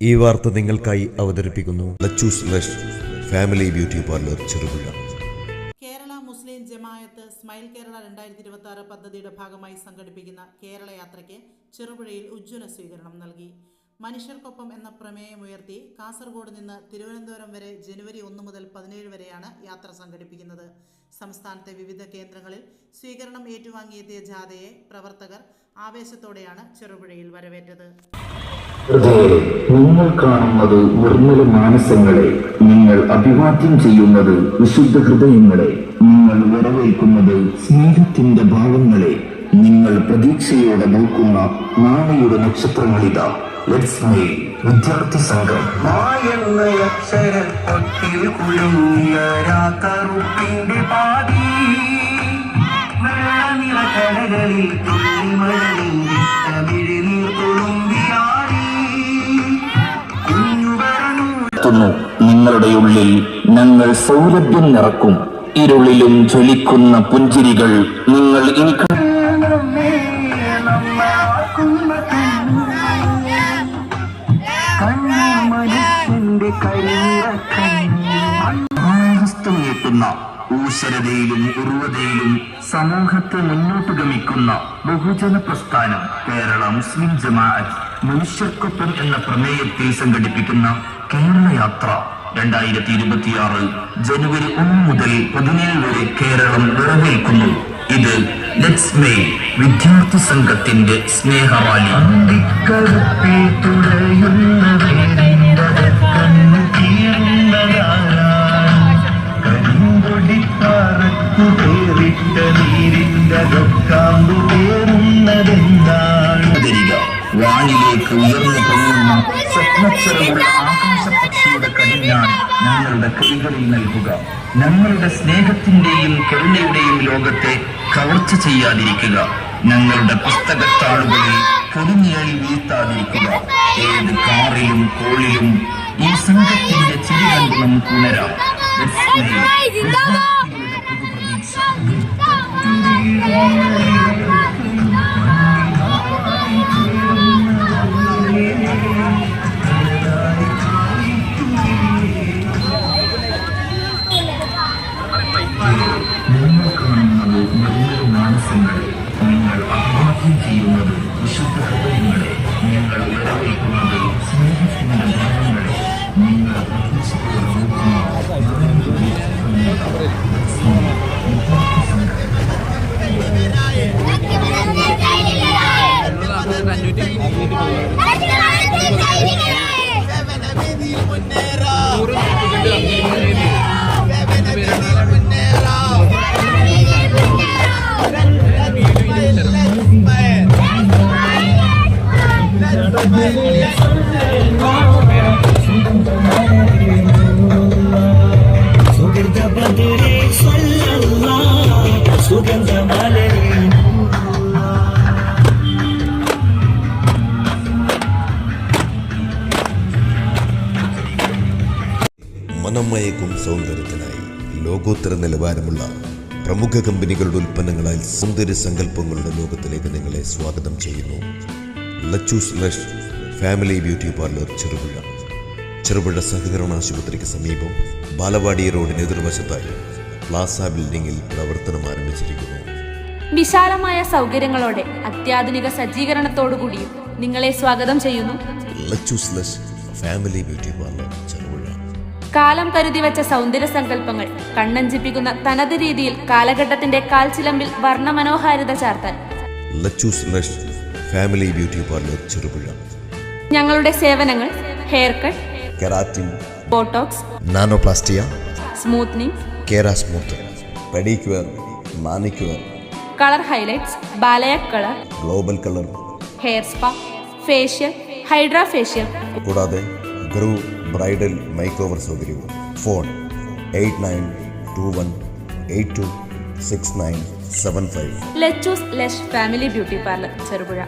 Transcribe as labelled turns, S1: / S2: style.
S1: ഈ വാർത്ത നിങ്ങൾക്കായി അവതരിപ്പിക്കുന്നു. Family beauty parlour Cherupuzha
S2: Kerala Muslim Jamaat smile Kerala രണ്ടായിരത്തി ഇരുപത്തി ആറ് പദ്ധതിയുടെ ഭാഗമായി സംഘടിപ്പിക്കുന്ന കേരള യാത്രയ്ക്ക് ചെറുപുഴയിൽ ഉജ്ജ്വല സ്വീകരണം നൽകി. മനുഷ്യർക്കൊപ്പം എന്ന പ്രമേയം ഉയർത്തി കാസർഗോഡ് നിന്ന് തിരുവനന്തപുരം വരെ ജനുവരി ഒന്ന് മുതൽ പതിനേഴ് വരെയാണ് യാത്ര സംഘടിപ്പിക്കുന്നത്. സംസ്ഥാനത്തെ വിവിധ കേന്ദ്രങ്ങളിൽ സ്വീകരണം ഏറ്റുവാങ്ങിയെത്തിയ ജാഥയെ പ്രവർത്തകർ ആവേശത്തോടെയാണ് ചെറുപുഴയിൽ വരവേറ്റത്.
S3: നിങ്ങൾ കാണുന്നത് നിർമ്മല മാനസങ്ങളെ. നിങ്ങൾ അഭിവാദ്യം ചെയ്യുന്നത് വിശുദ്ധ ഹൃദയങ്ങളെ. നിങ്ങൾ വരവേൽക്കുന്നത് സ്നേഹത്തിന്റെ ഭാവങ്ങളെ. നിങ്ങൾ പ്രതീക്ഷയോടെ നോക്കുന്ന നാണയുടെ നക്ഷത്രങ്ങളിതാ. ലെറ്റ്സ് മേ വിദ്യാർത്ഥി സംഘം.
S4: കുലുങ്ങിയ രാക്കറുപ്പിന്റെ പാതി വെള്ളനിലക്കടകളിൽ തുള്ളിമഴലിന്റെ കുഞ്ഞുപറഞ്ഞു
S3: നിങ്ങളുടെ ഉള്ളിൽ ഞങ്ങൾ സൗരഭ്യം നിറക്കും. ഇരുളിലും ജ്വലിക്കുന്ന പുഞ്ചിരികൾ നിങ്ങൾ ഇനി ക-
S4: മനുഷ്യന്റെ
S3: ആഹസ്തം നീട്ടുന്ന ഊശ്വരതയിലും ഉറുവതയിലും സമൂഹത്തെ മുന്നോട്ട് ഗമിക്കുന്ന ബഹുജന പ്രസ്ഥാനം കേരള മുസ്ലിം ജമാഅത്ത് മനുഷ്യർക്കൊപ്പം എന്ന പ്രമേയത്തിൽ സംഘടിപ്പിക്കുന്ന കേരള യാത്ര രണ്ടായിരത്തി ഇരുപത്തിയാറ് ജനുവരി ഒന്ന് മുതൽ പതിനേഴ് വരെ കേരളം നിറവേൽക്കുന്നു. ഇത് ലെറ്റ്സ് മേ വിദ്യാർത്ഥി സംഘത്തിന്റെ സ്നേഹറാലി. വാനിലേക്ക് ഉയർന്നു പൊങ്ങുന്ന സ്വപ്നച്ചരമുള്ള ആകാശപക്ഷിയുടെ കടിഞ്ഞാൻ ഞങ്ങളുടെ കൈകളിൽ നൽകുക ഞങ്ങളുടെ സ്നേഹത്തിന്റെയും കരുണയുടെയും ലോകത്തെ കവർച്ച ചെയ്യാതിരിക്കുക ഞങ്ങളുടെ പുസ്തകത്താളുകളിൽ പൊരിഞ്ഞേളി വീഴ്ത്താതിരിക്കുക ഏത് കാറിലും കോളിലും ഈ സംഘത്തിന്റെ ചിരി കണ്ട് നമുക്ക് ഉണരാം പുതുപ്രതീക്ഷ നിങ്ങൾ കാണുന്നത് നിർമ്മല മാനസങ്ങളെ നിങ്ങൾ അഭിവാദ്യം ചെയ്യുന്നത് വിശുദ്ധ ഹൃദയങ്ങളെ നിങ്ങൾ വരവേൽക്കുന്നത് സ്നേഹത്തിന്റെ ഭാവങ്ങളെ നിങ്ങൾ പ്രതീക്ഷയോടെ
S1: മനമയക്കും സൗന്ദര്യത്തിനായി ലോകോത്തര നിലവാരമുള്ള പ്രമുഖ കമ്പനികളുടെ ഉൽപ്പന്നങ്ങളാൽ സൗന്ദര്യ സങ്കല്പങ്ങളുടെ ലോകത്തിലേക്ക് നിങ്ങളെ സ്വാഗതം ചെയ്യുന്നു. Lachu's lush family beauty parlour Cherupuzha Cherupuzha സഹകരണ ആശുപത്രിക്ക് സമീപം ബാലവാടി റോഡിന് എതിർവശത്തായി പ്ലാസ ബിൽഡിംഗിൽ പ്രവർത്തനം ആരംഭിച്ചിരിക്കുന്നു.
S5: വിശാലമായ സൗകര്യങ്ങളോടെ അത്യാധുനിക സജ്ജീകരണത്തോടുകൂടിയും നിങ്ങളെ സ്വാഗതം ചെയ്യുന്നു.
S1: Lachus lush family beauty parlour Cherupuzha
S5: കാലം കരുതി വെച്ച സൗന്ദര്യ സങ്കല്പങ്ങൾ കണ്ണഞ്ചിപ്പിക്കുന്ന തനത് രീതിയിൽ കാലഘട്ടത്തിന്റെ കാൽച്ചിലമ്പിൽ വർണമനോഹാരിത ചാർത്താൻ.
S1: Lachu's lush family beauty parlour Cherupuzha
S5: ഞങ്ങളുടെ സേവനങ്ങൾ hair cut
S1: keratin
S5: botox
S1: nanoplastia
S5: smoothening
S1: kera smooth pedicure manicure
S5: colour highlights balayage colour
S1: global colour
S5: hair spa facial hydra facial.
S1: കൂടാതെ ഗ്രൂ ബ്രൈഡൽ മേക്ക് ഓവർ സൗകര്യവും. Phone eight nine two one eight two six nine seven five.
S5: Lachu's lush family beauty parlour Cherupuzha.